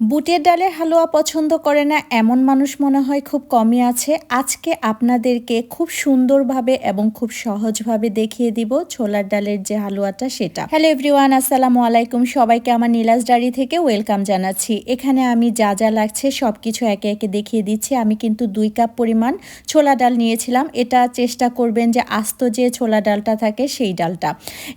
বুটের ডালের হালুয়া পছন্দ করে না, এমন মানুষ মনে হয় খুব কমই আছে। আজকে আপনাদেরকে খুব সুন্দরভাবে এবং খুব সহজভাবে দেখিয়ে দিব ছোলার ডালের যে হালুয়াটা সেটা। হ্যালো এভরিওয়ান, আসসালামু আলাইকুম। সবাইকে আমার নীলাস ডাড়ি থেকে ওয়েলকাম জানাচ্ছি। এখানে আমি যা যা লাগছে সব কিছু একে একে দেখিয়ে দিচ্ছি। আমি কিন্তু দুই কাপ পরিমাণ ছোলা ডাল নিয়েছিলাম। এটা চেষ্টা করবেন যে আস্ত যে ছোলা ডালটা থাকে সেই ডালটা।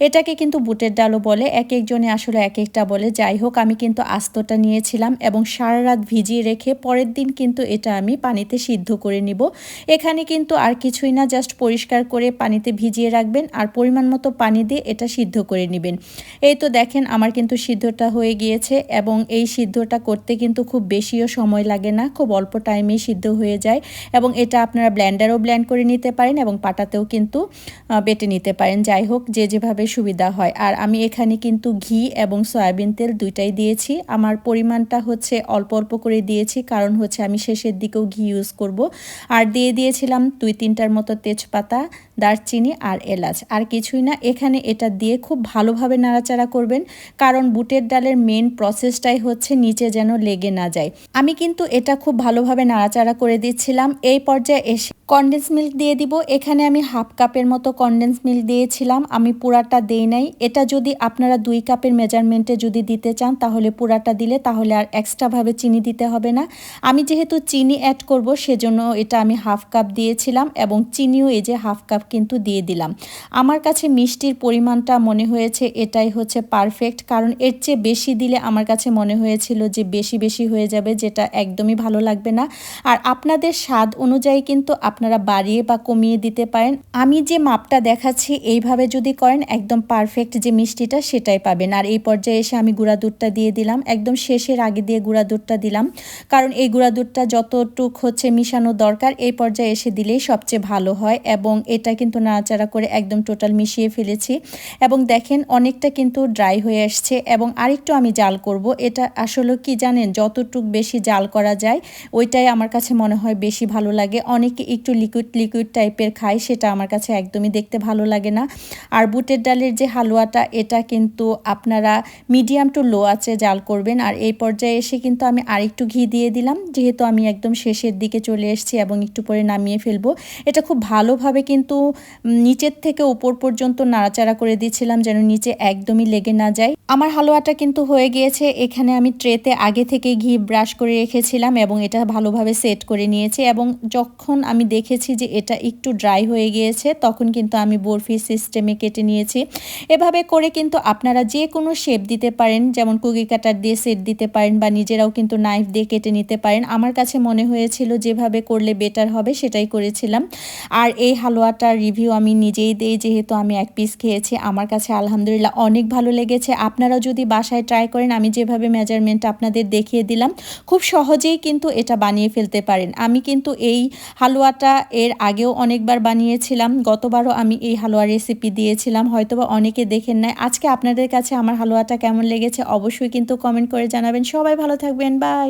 এটাকে কিন্তু বুটের ডালও বলে, এক একজনে আসলে এক একটা বলে। যাই হোক, আমি কিন্তু আস্তটা নিয়েছিলাম। দিলাম এবং সারা রাত ভিজিয়ে রেখে পরের দিন কিন্তু এটা আমি পানিতে সিদ্ধ করে নিব। এখানে কিন্তু আর কিছুই না, জাস্ট পরিষ্কার করে পানিতে ভিজিয়ে রাখবেন আর পরিমাণ মতো পানি দিয়ে এটা সিদ্ধ করে নেবেন। এই তো দেখেন আমার কিন্তু সিদ্ধটা হয়ে গিয়েছে এবং এই সিদ্ধটা করতে কিন্তু খুব বেশিও সময় লাগে না, খুব অল্প টাইমেই সিদ্ধ হয়ে যায় এবং এটা আপনারা ব্ল্যান্ডারও ব্ল্যান্ড করে নিতে পারেন এবং পাটাতেও কিন্তু বেটে নিতে পারেন। যাই হোক, যে যেভাবে সুবিধা হয়। আর আমি এখানে কিন্তু ঘি এবং সয়াবিন তেল দুইটাই দিয়েছি। আমার পরিমাণটা হচ্ছে অল্প অল্প করে দিয়েছি, কারণ হচ্ছে আমি শেষের দিকেও ঘি ইউজ করব। আর দিয়ে দিয়েছিলাম দুই তিনটার মতো তেজপাতা, দারচিনি আর এলাচ। আর কিছুই না, এখানে এটা দিয়ে খুব ভালোভাবে নাড়াচাড়া করবেন, কারণ বুটের ডালের মেন প্রসেসটাই হচ্ছে নিচে যেন লেগে না যায়। আমি কিন্তু এটা খুব ভালোভাবে নাড়াচাড়া করে দিচ্ছিলাম। এই পর্যায়ে এসে কন্ডেন্স মিল্ক দিয়ে দিব। এখানে আমি হাফ কাপের মতো কন্ডেন্স মিল্ক দিয়েছিলাম। আমি পুরাটা দেই নাই। এটা যদি আপনারা দুই কাপের মেজারমেন্টে যদি দিতে চান, তাহলে পুরাটা দিলে, তাহলে আর এক্সট্রাভাবে চিনি দিতে হবে না। আমি যেহেতু চিনি অ্যাড করব, সেজন্য এটা আমি হাফ কাপ দিয়েছিলাম এবং চিনিও এই যে হাফ কাপ কিন্তু দিয়ে দিলাম। আমার কাছে মিষ্টির পরিমাণটা মনে হয়েছে এটাই হচ্ছে পারফেক্ট কারণ এর চেয়ে বেশি দিলে আমার কাছে মনে হয়েছিল যে বেশি বেশি হয়ে যাবে, যেটা একদমই ভালো লাগবে না। আর আপনাদের স্বাদ অনুযায়ী কিন্তু আপনারা বাড়িয়ে বা কমিয়ে দিতে পারেন। আমি যে মাপটা দেখাচ্ছি এইভাবে যদি করেন, একদম পারফেক্ট যে মিষ্টিটা, সেটাই পাবেন। আর এই পর্যায়ে এসে আমি গুঁড়া দুধটা দিয়ে দিলাম। একদম শেষের আগে দিয়ে গুঁড়া দুধটা দিলাম। কারণ এই গুঁড়া দুধটা যতটুক হচ্ছে মিশানো দরকার, এই পর্যায়ে এসে দিলেই সবচেয়ে ভালো হয় এবং এটা কিন্তু নাড়াচাড়া করে একদম টোটাল মিশিয়ে ফেলেছি। এবং দেখেন অনেকটা কিন্তু ড্রাই হয়ে আসছে এবং আরেকটু আমি জাল করব। এটা আসলে কি জানেন, যতটুক বেশি জাল করা যায়, ওইটাই আমার কাছে মনে হয় বেশি ভালো লাগে। অনেকে একটু লিকুইড লিকুইড টাইপের খায়, সেটা আমার কাছে একদমই দেখতে ভালো লাগে না। আর বুটের ডালের যে হালুয়াটা, এটা কিন্তু আপনারা মিডিয়াম টু লো আছে জাল করবেন। আর এই পর্যায়ে এসে কিন্তু আমি আরেকটু ঘি দিয়ে দিলাম। যেহেতু আমি একদম শেষের দিকে চলে এসেছি এবং একটু পরে নামিয়ে ফেলব। এটা খুব ভালোভাবে কিন্তু নিচের থেকে উপর পর্যন্ত নাড়াচাড়া করে দিয়েছিলাম যেন নিচে একদমই লেগে না যায়। আমার হালুয়াটা কিন্তু হয়ে গিয়েছে। এখানে আমি ট্রেতে আগে থেকে ঘি ব্রাশ করে রেখেছিলাম এবং এটা ভালোভাবে সেট করে নিয়েছি এবং যখন আমি দেখেছি যে এটা একটু ড্রাই হয়ে গিয়েছে, তখন কিন্তু আমি বরফি সিস্টেমে কেটে নিয়েছি। এভাবে করে কিন্তু আপনারা যে কোনো শেপ দিতে পারেন, যেমন কুকি কাটার দিয়ে সেট দিতে পারেন বা নিজেরাও কিন্তু নাইফ দিয়ে কেটে নিতে পারেন। আমার কাছে মনে হয়েছিল যেভাবে করলে বেটার হবে সেটাই করেছিলাম। আর এই হালুয়াটার রিভিউ আমি নিজেই দিই, যেহেতু আমি এক পিস খেয়েছি। আমার কাছে আলহামদুলিল্লাহ অনেক ভালো লেগেছে। আপনারা যদি বাসায় ট্রাই করেন, আমি যেভাবে মেজারমেন্ট আপনাদের দেখিয়ে দিলাম, খুব সহজেই কিন্তু এটা বানিয়ে ফেলতে পারেন। আমি কিন্তু এই হালুয়াটা এর আগেও অনেকবার বানিয়েছিলাম। গতবারও আমি এই হালুয়া রেসিপি দিয়েছিলাম। হয়তোবা অনেকে দেখেন নাই। আজকে আপনাদের কাছে আমার হালুয়াটা কেমন লেগেছে, অবশ্যই কিন্তু কমেন্ট করে জানাবেন। সবাই ভালো থাকবেন বাই